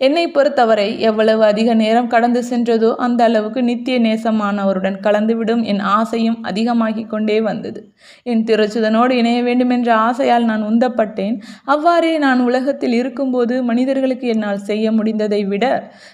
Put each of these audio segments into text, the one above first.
என்னை பொறுத்தவரை எவ்வளவு அதிக நேரம் கடந்து சென்றதோ அந்த அளவுக்கு நித்திய நேசமானவருடன் கலந்துவிடும் என் ஆசையும் அதிகமாகிக் கொண்டே வந்தது. என் திருச்சுதனோடு இணைய வேண்டும் என்ற ஆசையால் நான் உந்தப்பட்டேன். அவ்வாறே நான் உலகத்தில் இருக்கும்போது மனிதர்களுக்கு என்னால் செய்ய முடிந்ததை விட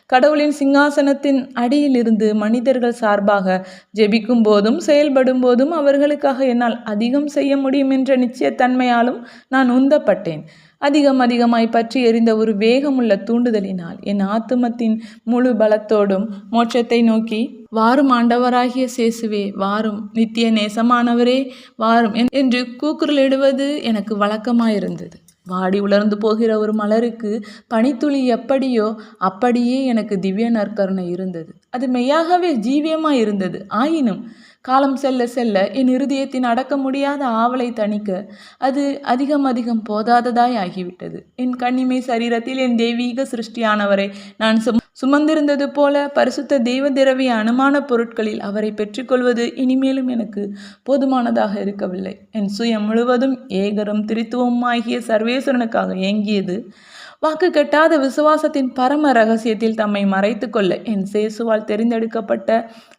கடவுளின் சிங்காசனத்தின் அடியிலிருந்து மனிதர்கள் சார்பாக ஜெபிக்கும் போதும் செயல்படும் போதும் அவர்களுக்காக என்னால் அதிகம் செய்ய முடியும் என்ற நிச்சயத்தன்மையாலும் நான் உந்தப்பட்டேன். அதிகம் அதிகமாய் பற்றி எறிந்த ஒரு வேகமுள்ள தூண்டுதலினால் என் ஆத்துமத்தின் முழு பலத்தோடும் மோட்சத்தை நோக்கி வாரும் ஆண்டவராகிய சேசுவே வாரும். நித்திய நேசமானவரே வாரும். என்- என்று கூக்குரலிடுவது எனக்கு வழக்கமாயிருந்தது. வாடி உலர்ந்து போகிற ஒரு மலருக்கு பனித்துளி எப்படியோ அப்படியே எனக்கு திவ்ய நற்கருணை இருந்தது. அது மெய்யாகவே ஜீவியமாக இருந்தது ஆயினும் காலம் செல்ல செல்ல என் இருதயத்தின் அடக்க முடியாத ஆவலை தணிக்க அது அதிகம் அதிகம் போதாததாய் ஆகிவிட்டது. என் கண்ணிமை சரீரத்தில் என் தெய்வீக சிருஷ்டியானவரை நான் சும சுமந்திருந்தது போல பரிசுத்த தெய்வ திரவிய அனுமான பொருட்களில் அவரை பெற்றுக்கொள்வது இனிமேலும் எனக்கு போதுமானதாக இருக்கவில்லை. என் சுயம் முழுவதும் ஏகரும் திருத்துவமாகிய சர்வேஸ்வரனுக்காக ஏங்கியது வாக்கு கட்டாத விசுவாசத்தின் பரம ரகசியத்தில் தம்மை மறைத்து கொள்ள என் சேசுவால் தெரிந்தெடுக்கப்பட்ட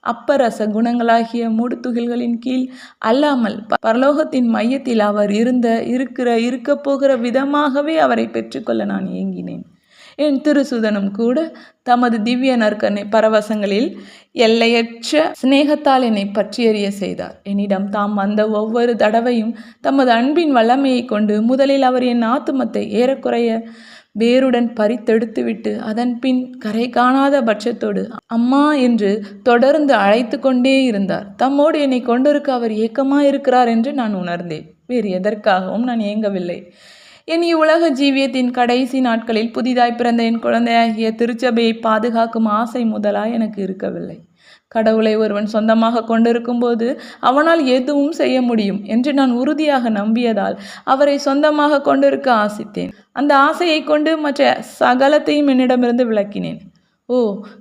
அப்பரச குணங்களாகிய மூடுதுகில்களின் கீழ் அல்லாமல் பரலோகத்தின் மையத்தில் அவர் இருந்த இருக்கிற இருக்கப் போகிற விதமாகவே அவரை பெற்றுக்கொள்ள நான் ஏங்கினேன் என் திருசுதனும் கூட தமது திவ்ய நற்கனை பரவசங்களில் எல்லையற்ற சிநேகத்தால் என்னை பற்றியறிய செய்தார். என்னிடம் தாம் வந்த ஒவ்வொரு தடவையும் தமது அன்பின் வல்லமையை கொண்டு முதலில் அவர் என் ஆத்துமத்தை ஏறக்குறைய வேருடன் பறித்தெடுத்துவிட்டு அதன் பின் கரை காணாத பட்சத்தோடு அம்மா என்று தொடர்ந்து அழைத்து கொண்டே இருந்தார். தம்மோடு என்னை கொண்டிருக்க அவர் ஏக்கமாயிருக்கிறார் என்று நான் உணர்ந்தேன். வேறு எதற்காகவும் நான் ஏங்கவில்லை. என் இவ்வுலக ஜீவியத்தின் கடைசி நாட்களில் புதிதாய் பிறந்த என் குழந்தையாகிய திருச்சபையை பாதுகாக்கும் ஆசை முதலாய் எனக்கு இருக்கவில்லை. கடவுளை ஒருவன் சொந்தமாக கொண்டிருக்கும்போது அவனால் எதுவும் செய்ய முடியும் என்று நான் உறுதியாக நம்பியதால் அவரை சொந்தமாக கொண்டிருக்க ஆசித்தேன். அந்த ஆசையை கொண்டு மற்ற சகலத்தையும் என்னிடமிருந்து விளக்கினேன். ஓ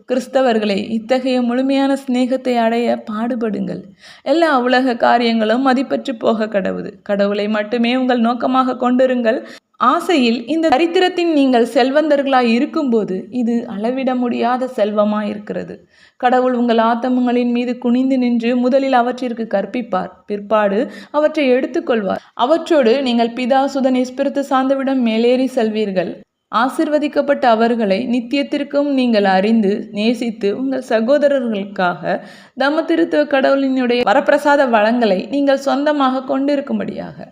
கிறிஸ்தவர்களே இத்தகைய முழுமையான சிநேகத்தை அடைய பாடுபடுங்கள். எல்லா உலக காரியங்களும் மதிப்பற்று போக கடவுது. கடவுளை மட்டுமே உங்கள் நோக்கமாக கொண்டிருங்கள். ஆசையில் இந்த தரித்திரத்தின் நீங்கள் செல்வந்தர்களாய் இருக்கும்போது இது அளவிட முடியாத செல்வமாய் இருக்கிறது. கடவுள் உங்கள் ஆத்தமங்களின் மீது குனிந்து நின்று முதலில் அவற்றிற்கு கற்பிப்பார். பிற்பாடு அவற்றை எடுத்துக்கொள்வார். அவற்றோடு நீங்கள் பிதா சுதன் இஸ்பிரத்து சார்ந்தவிடம் மேலேறி செல்வீர்கள். ஆசிர்வதிக்கப்பட்ட அவர்களை நித்தியத்திற்கும் நீங்கள் அறிந்து நேசித்து உங்கள் சகோதரர்களுக்காக தம திருத்துவ கடவுளினுடைய வரப்பிரசாத வளங்களை நீங்கள் சொந்தமாக கொண்டிருக்கும்படியாக